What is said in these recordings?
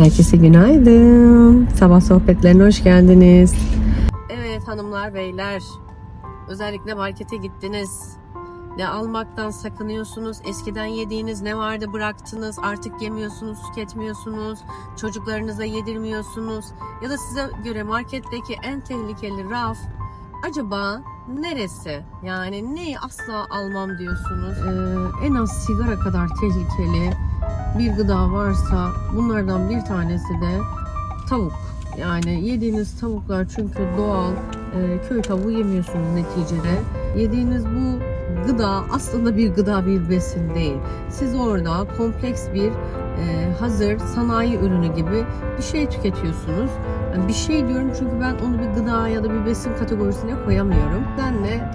Herkese günaydın. Sabah sohbetlerine hoş geldiniz. Evet hanımlar beyler. Özellikle markete gittiniz. Ne almaktan sakınıyorsunuz? Eskiden yediğiniz ne vardı bıraktınız? Artık yemiyorsunuz, tüketmiyorsunuz. Çocuklarınıza yedirmiyorsunuz. Ya da size göre marketteki en tehlikeli raf acaba neresi? Yani neyi asla almam diyorsunuz? Ee, en az sigara kadar tehlikeli bir gıda varsa bunlardan bir tanesi de tavuk. Yani yediğiniz tavuklar çünkü doğal e, köy tavuğu yemiyorsunuz neticede. Yediğiniz bu gıda aslında bir gıda bir besin değil. Siz orada kompleks bir e, hazır sanayi ürünü gibi bir şey tüketiyorsunuz. Yani bir şey diyorum çünkü ben onu bir gıda ya da bir besin kategorisine koyamıyorum. Ben de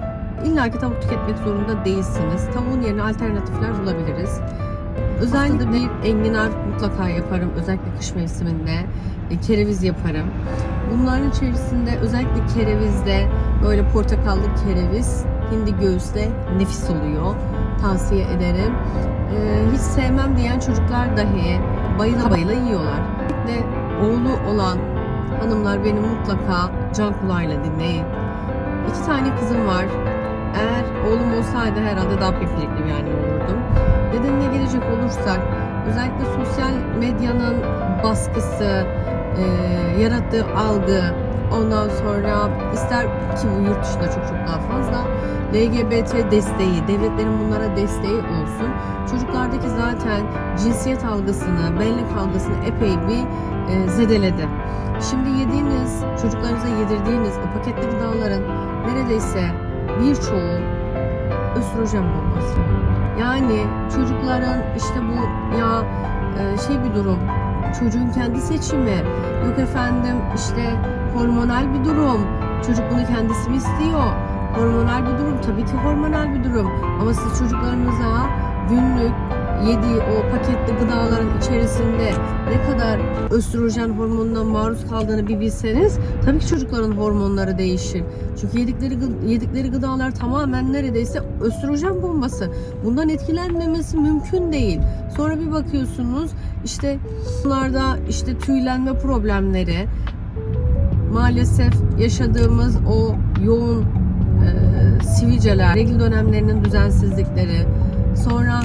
illaki tavuk tüketmek zorunda değilsiniz. Tavuğun yerine alternatifler bulabiliriz. Özellikle bir enginar mutlaka yaparım. Özellikle kış mevsiminde e, kereviz yaparım. Bunların içerisinde özellikle kerevizde böyle portakallı kereviz hindi göğüsle nefis oluyor. Tavsiye ederim. Ee, hiç sevmem diyen çocuklar dahi bayıla bayıla yiyorlar. Ve oğlu olan hanımlar beni mutlaka can kulağıyla dinleyin. İki tane kızım var. Eğer oğlum olsaydı herhalde daha peklikli bir anne olurdum. Nedenine gelecek olursak özellikle sosyal medyanın baskısı, e, yarattığı algı, ondan sonra ister ki bu yurt dışında çok çok daha fazla LGBT desteği, devletlerin bunlara desteği olsun. Çocuklardaki zaten cinsiyet algısını, benlik algısını epey bir e, zedeledi. Şimdi yediğiniz, çocuklarınıza yedirdiğiniz o paketli gıdaların neredeyse birçoğu östrojen bombası. Yani çocukların işte bu ya e, şey bir durum. Çocuğun kendi seçimi. Yok efendim işte hormonal bir durum. Çocuk bunu kendisi mi istiyor? Hormonal bir durum. Tabii ki hormonal bir durum. Ama siz çocuklarınıza günlük yediği o paketli gıdaların içerisinde ne kadar östrojen hormonuna maruz kaldığını bir bilseniz tabii ki çocukların hormonları değişir. Çünkü yedikleri yedikleri gıdalar tamamen neredeyse östrojen bombası. Bundan etkilenmemesi mümkün değil. Sonra bir bakıyorsunuz işte bunlarda işte tüylenme problemleri maalesef yaşadığımız o yoğun e, sivilceler, regl dönemlerinin düzensizlikleri, sonra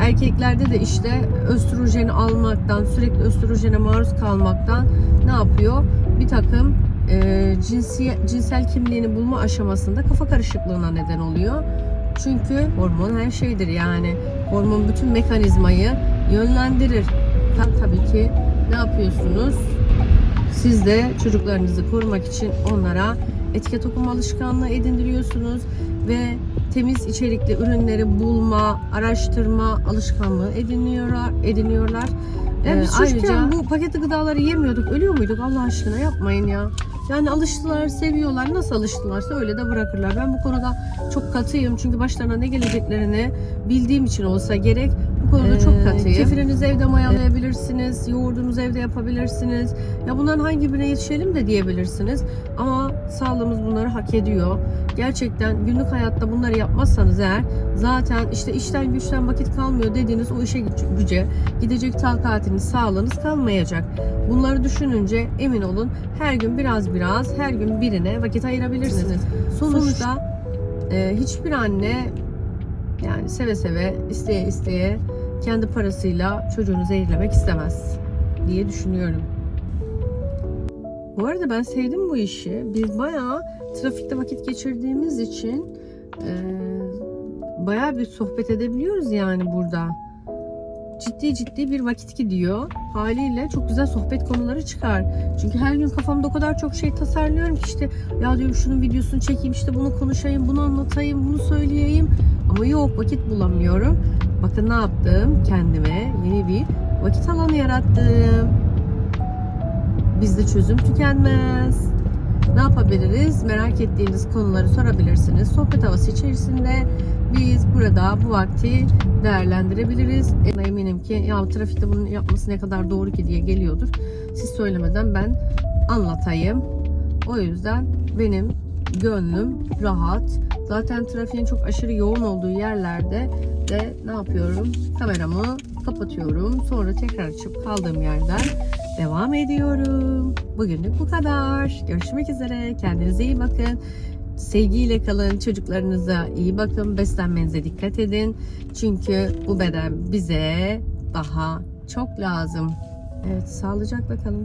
erkeklerde de işte östrojeni almaktan, sürekli östrojene maruz kalmaktan ne yapıyor? Bir takım e, cinsiye, cinsel kimliğini bulma aşamasında kafa karışıklığına neden oluyor. Çünkü hormon her şeydir yani. Hormon bütün mekanizmayı yönlendirir. Ta- Tabii ki ne yapıyorsunuz? Siz de çocuklarınızı korumak için onlara etiket okuma alışkanlığı edindiriyorsunuz ve temiz içerikli ürünleri bulma, araştırma alışkanlığı ediniyorlar. ediniyorlar. Ya Ee, biz çocukken bu paketli gıdaları yemiyorduk. Ölüyor muyduk? Allah aşkına yapmayın ya. Yani alıştılar, seviyorlar. Nasıl alıştılarsa öyle de bırakırlar. Ben bu konuda çok katıyım. Çünkü başlarına ne geleceklerini bildiğim için olsa gerek bu konuda Ee, çok katıyım. Kefirinizi evde mayalayabilirsiniz. Yoğurdunuzu evde yapabilirsiniz. Ya bunların hangi birine yetişelim de diyebilirsiniz. Ama sağlığımız bunları hak ediyor. Gerçekten günlük hayatta bunları yapmazsanız eğer zaten işte işten güçten vakit kalmıyor dediğiniz o işe güce gidecek takatiniz, sağlığınız kalmayacak. Bunları düşününce emin olun her gün biraz biraz her gün birine vakit ayırabilirsiniz. Sonuçta e, hiçbir anne yani seve seve isteye isteye kendi parasıyla çocuğunu zehirlemek istemez diye düşünüyorum. Bu arada ben sevdim bu işi. Biz bayağı trafikte vakit geçirdiğimiz için e, bayağı bir sohbet edebiliyoruz yani burada. Ciddi ciddi bir vakit gidiyor. Haliyle çok güzel sohbet konuları çıkar. Çünkü her gün kafamda o kadar çok şey tasarlıyorum ki işte ya diyorum şunun videosunu çekeyim işte bunu konuşayım, bunu anlatayım, bunu söyleyeyim. Ama yok vakit bulamıyorum. Bakın ne yaptım? Kendime yeni bir vakit alanı yarattım. Bizde çözüm tükenmez. Ne yapabiliriz? Merak ettiğiniz konuları sorabilirsiniz. Sohbet havası içerisinde biz burada bu vakti değerlendirebiliriz. Eminim ki ya trafikte bunun yapması ne kadar doğru ki diye geliyordur. Siz söylemeden ben anlatayım. O yüzden benim gönlüm rahat. Zaten trafiğin çok aşırı yoğun olduğu yerlerde de ne yapıyorum? Kameramı kapatıyorum. Sonra tekrar açıp kaldığım yerden devam ediyorum. Bugünlük bu kadar. Görüşmek üzere. Kendinize iyi bakın. Sevgiyle kalın. Çocuklarınıza iyi bakın. Beslenmenize dikkat edin. Çünkü bu beden bize daha çok lazım. Evet, sağlıcakla kalın.